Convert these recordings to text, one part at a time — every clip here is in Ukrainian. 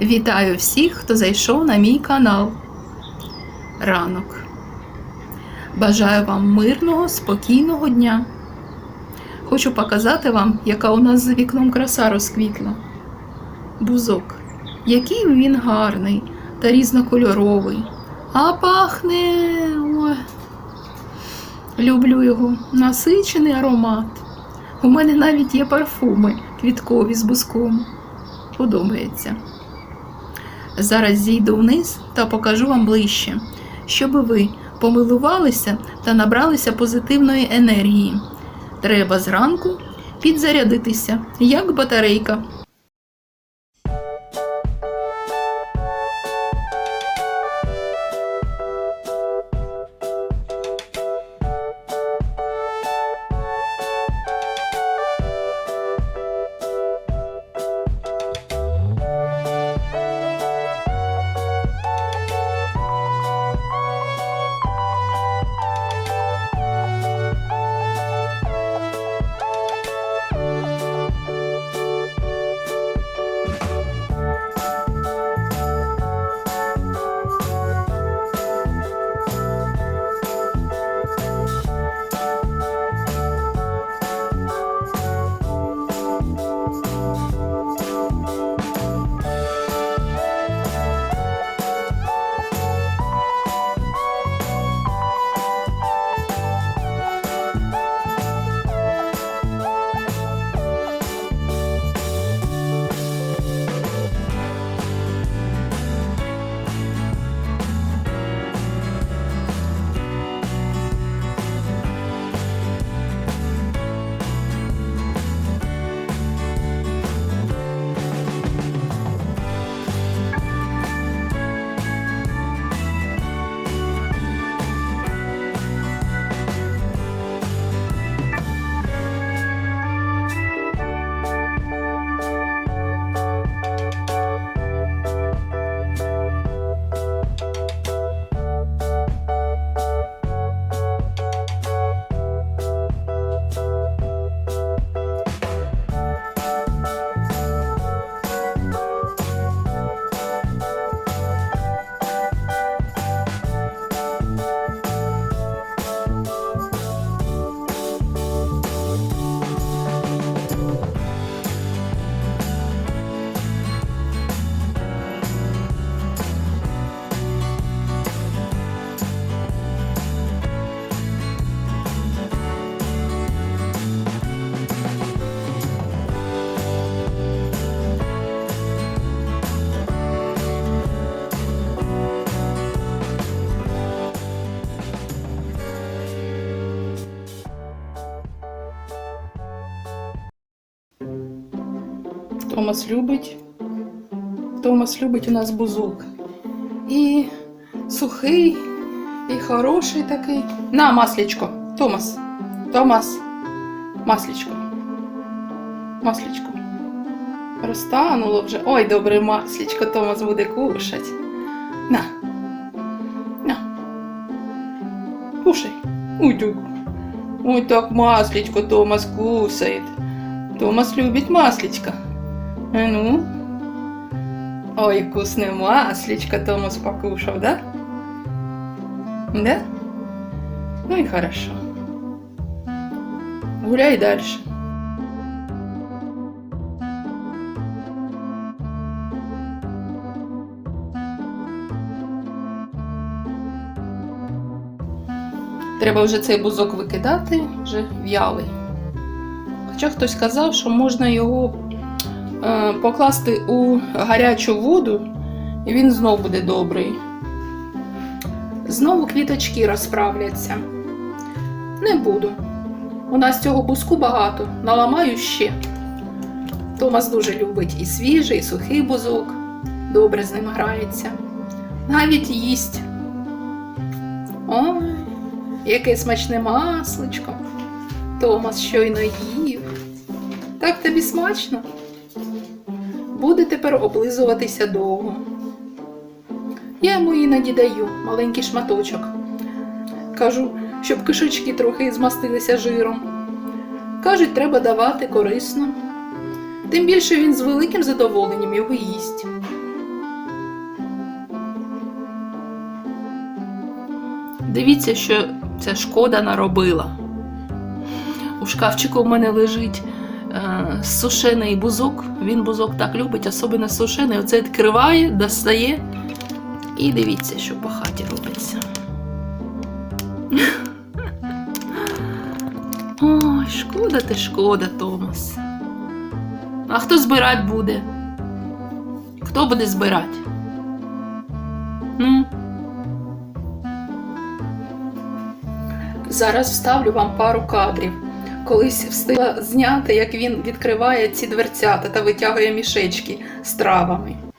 Вітаю всіх, хто зайшов на мій канал. Ранок. Бажаю вам мирного, спокійного дня. Хочу показати вам, яка у нас за вікном краса розквітла. Бузок. Який він гарний та різнокольоровий. А пахне. Ой. Люблю його. Насичений аромат. У мене навіть є парфуми квіткові з бузком. Подобається. Зараз зійду вниз та покажу вам ближче, щоб ви помилувалися та набралися позитивної енергії. Треба зранку підзарядитися, як батарейка. Томас любить. Томас любить у нас бузок. І сухий, і хороший такий. На, маслічко. Томас. Томас. Маслічко. Маслічко. Розтануло вже. Ой, добре маслічко Томас буде кушать. На. На. Кушай. Ой. Ой, так маслечко Томас кусает. Томас любит маслечко. А ну. Ой, вкусное маслечко Томас покушал, да? Да? Ну и хорошо. Гуляй дальше. Треба вже цей бузок викидати, вже в'ялий. Хоча хтось казав, що можна його покласти у гарячу воду, і він знов буде добрий. Знову квіточки розправляться. Не буду. У нас цього бузку багато, наламаю ще. Томас дуже любить і свіжий, і сухий бузок. Добре з ним грається. Навіть їсть. Ой, яке смачне масличко. Томас щойно їв. Так тобі смачно буде тепер облизуватися довго. Я йому іноді даю маленький шматочок. Кажу, щоб кишечки трохи змастилися жиром. Кажуть, треба давати корисно. Тим більше він з великим задоволенням його їсть. Дивіться, що ця шкода наробила. У шкафчику в мене лежить сушений бузок. Він бузок так любить, особливо сушений. Оце відкриває, достає. І дивіться, що по хаті робиться. Ой, шкода ти, шкода, Томас. А хто збирати буде? Хто буде збирати? Ну? Зараз вставлю вам пару кадрів. Колись встигла зняти, як він відкриває ці дверцята та витягує мішечки з травами.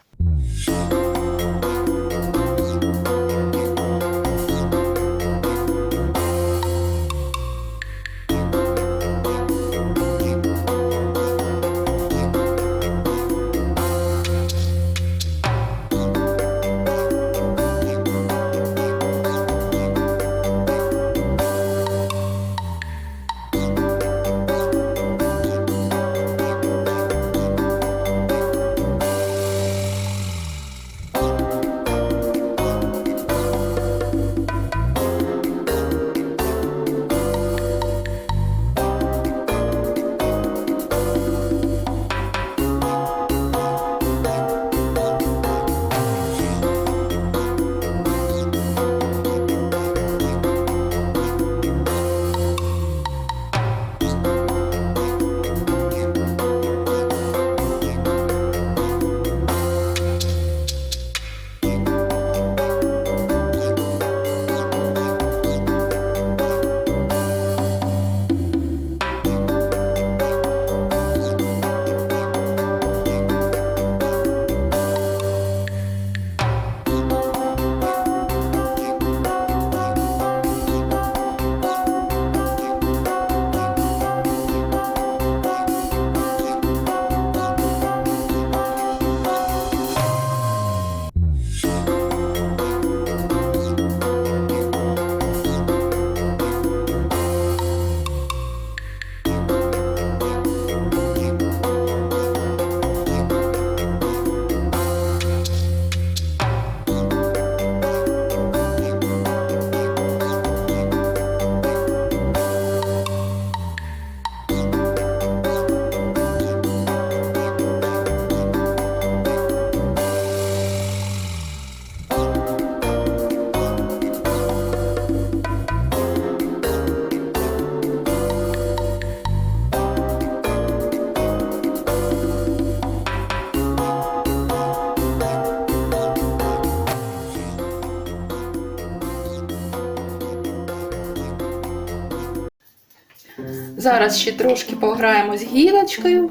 Зараз ще трошки пограємо з гілочкою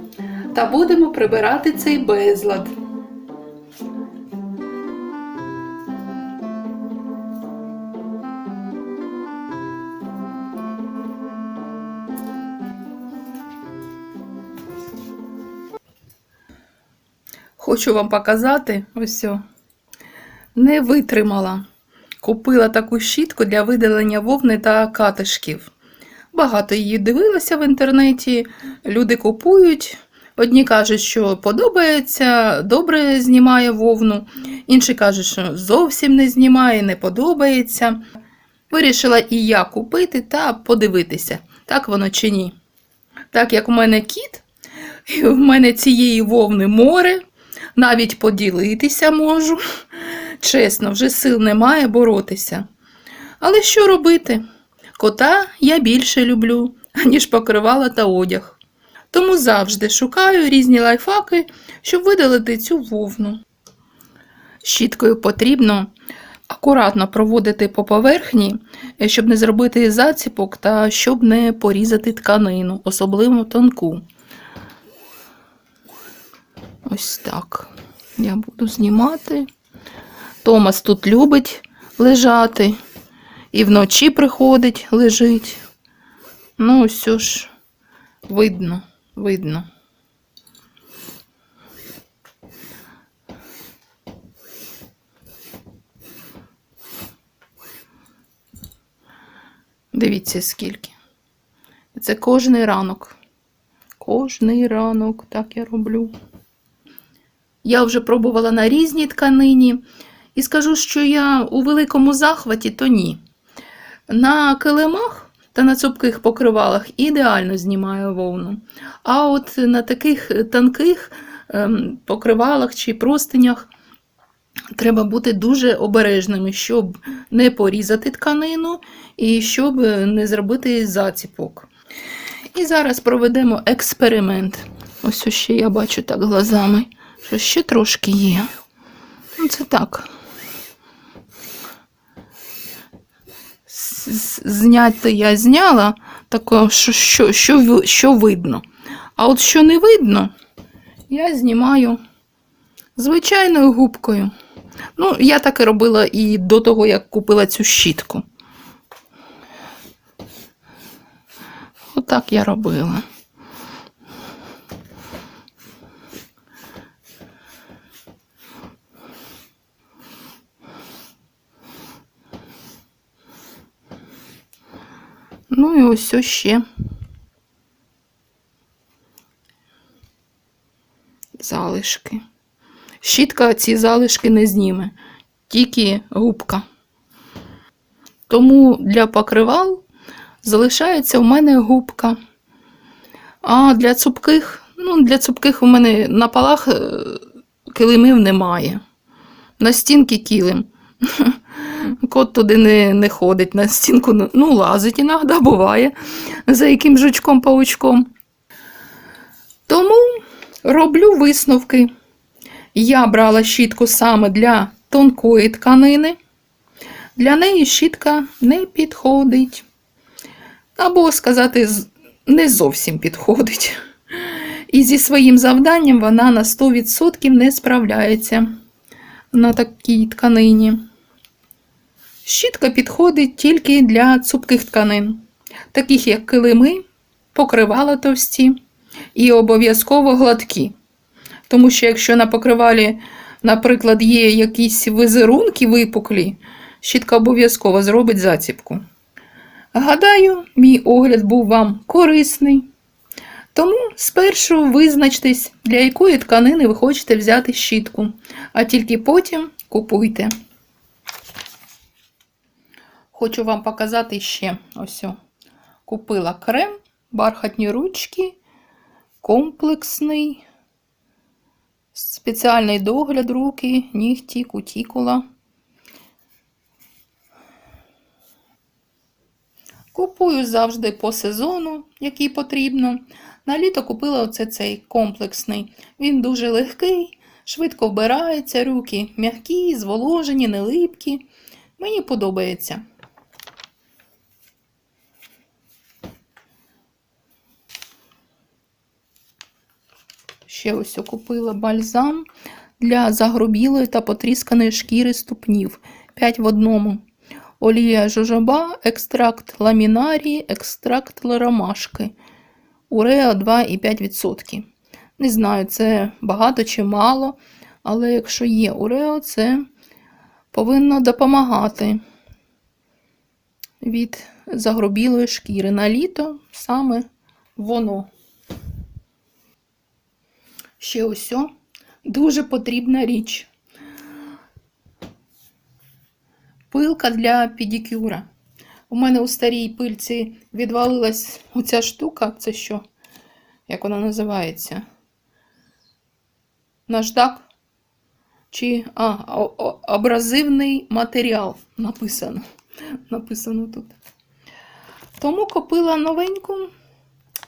та будемо прибирати цей безлад. Хочу вам показати ось. о. Не витримала. Купила таку щітку для видалення вовни та катишків. Багато її дивилася в інтернеті, люди купують. Одні кажуть, що подобається, добре знімає вовну, інші кажуть, що зовсім не знімає, не подобається. Вирішила і я купити та подивитися, так воно чи ні. Так як у мене кіт, і в мене цієї вовни море, навіть поділитися можу. Чесно, вже сил немає боротися. Але що робити? Кота я більше люблю, аніж покривала та одяг. Тому завжди шукаю різні лайфхаки, щоб видалити цю вовну. Щіткою потрібно акуратно проводити по поверхні, щоб не зробити заціпок та щоб не порізати тканину, особливо тонку. Ось так. Я буду знімати. Томас тут любить лежати. І вночі приходить, лежить. Ну, ось ж, видно, видно. Дивіться, скільки. Це кожний ранок. Кожний ранок, так я роблю. Я вже пробувала на різній тканині, і скажу, що я у великому захваті, то ні. На килимах та на цупких покривалах ідеально знімає вовну. А от на таких тонких ем, покривалах чи простинях треба бути дуже обережними, щоб не порізати тканину і щоб не зробити заціпок. І зараз проведемо експеримент. Ось ще я бачу так глазами, що ще трошки є. Ну, це так. З- з- Зняти я зняла, такого, що, що, що, що видно. А от що не видно, я знімаю звичайною губкою. Ну, я так і робила і до того, як купила цю щітку. Отак я робила. Ну і ось ще. Залишки. Щітка ці залишки не зніме, тільки губка. Тому для покривал залишається у мене губка. А для цупких, ну, для цупких у мене на полах е, килимів немає. На стінки килим. Кот туди не, не ходить на стінку, ну, лазить іноді, буває, за яким жучком-паучком. Тому роблю висновки. Я брала щітку саме для тонкої тканини. Для неї щітка не підходить. Або сказати, не зовсім підходить. І зі своїм завданням вона на 100% не справляється на такій тканині. Щітка підходить тільки для цупких тканин, таких як килими, покривала товсті і обов'язково гладкі. Тому що якщо на покривалі, наприклад, є якісь визерунки випуклі, щітка обов'язково зробить заціпку. Гадаю, мій огляд був вам корисний. Тому спершу визначтесь, для якої тканини ви хочете взяти щітку, а тільки потім купуйте. Хочу вам показати ще ось. Купила крем, бархатні ручки, комплексний, спеціальний догляд руки, нігті, кутікула. Купую завжди по сезону, який потрібно. На літо купила оце цей комплексний. Він дуже легкий, швидко вбирається, руки м'які, зволожені, не липкі. Мені подобається. Ще ось я купила бальзам для загробілої та потрісканої шкіри ступнів. 5 в одному. Олія жожоба, екстракт ламінарії, екстракт ромашки. Уреа 2,5%. Не знаю, це багато чи мало, але якщо є урео, це повинно допомагати від загробілої шкіри. На літо саме воно. Ще ось дуже потрібна річ. Пилка для педикюра. У мене у старій пильці відвалилась оця штука. Це що? Як вона називається? Наждак? Чи а, абразивний матеріал написано. Написано тут. Тому купила новеньку.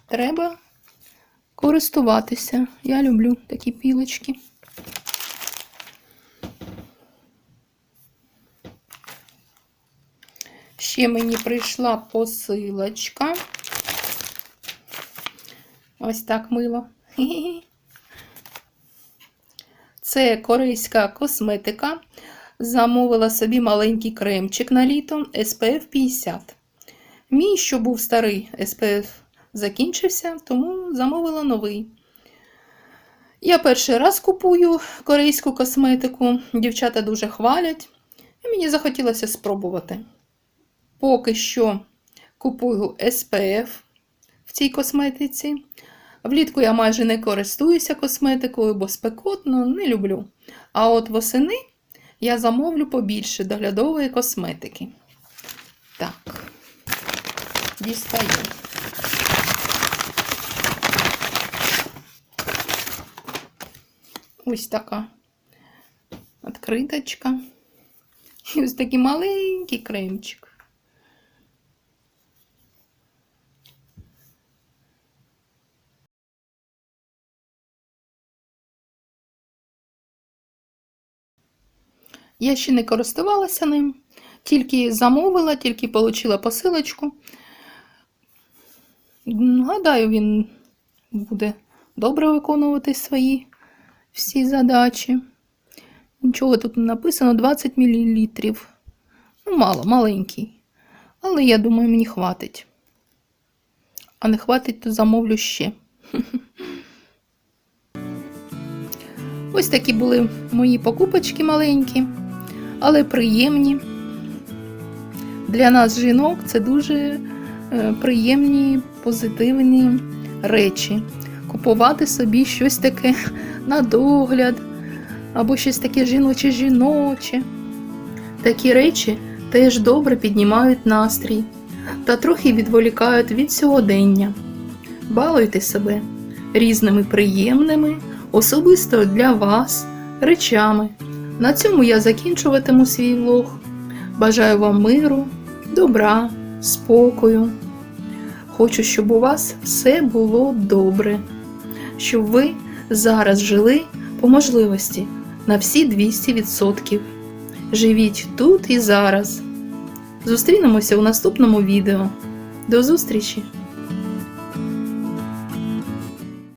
Треба користуватися. Я люблю такі пілочки. Ще мені прийшла посилочка. Ось так мило. Це корейська косметика. Замовила собі маленький кремчик на літо SPF 50. Мій, що був старий SPF, закінчився, тому замовила новий. Я перший раз купую корейську косметику. Дівчата дуже хвалять, і мені захотілося спробувати. Поки що купую SPF в цій косметиці. Влітку я майже не користуюся косметикою, бо спекотно не люблю. А от восени я замовлю побільше доглядової косметики. Так, дістаю. Ось така відкриточка. І ось такий маленький кремчик. Я ще не користувалася ним, тільки замовила, тільки отримала посилочку. Гадаю, він буде добре виконувати свої всі задачі. Нічого тут не написано 20 мл. Ну, мало, маленький. Але я думаю, мені хватить. А не хватить, то замовлю ще. Ось такі були мої покупочки маленькі, але приємні. Для нас, жінок, це дуже е, приємні, позитивні речі. Купувати собі щось таке на догляд, або щось таке жіноче-жіноче. Такі речі теж добре піднімають настрій та трохи відволікають від сьогодення. Балуйте себе різними приємними, особисто для вас, речами. На цьому я закінчуватиму свій влог. Бажаю вам миру, добра, спокою. Хочу, щоб у вас все було добре, щоб ви зараз жили по можливості на всі 200%. Живіть тут і зараз. Зустрінемося у наступному відео. До зустрічі!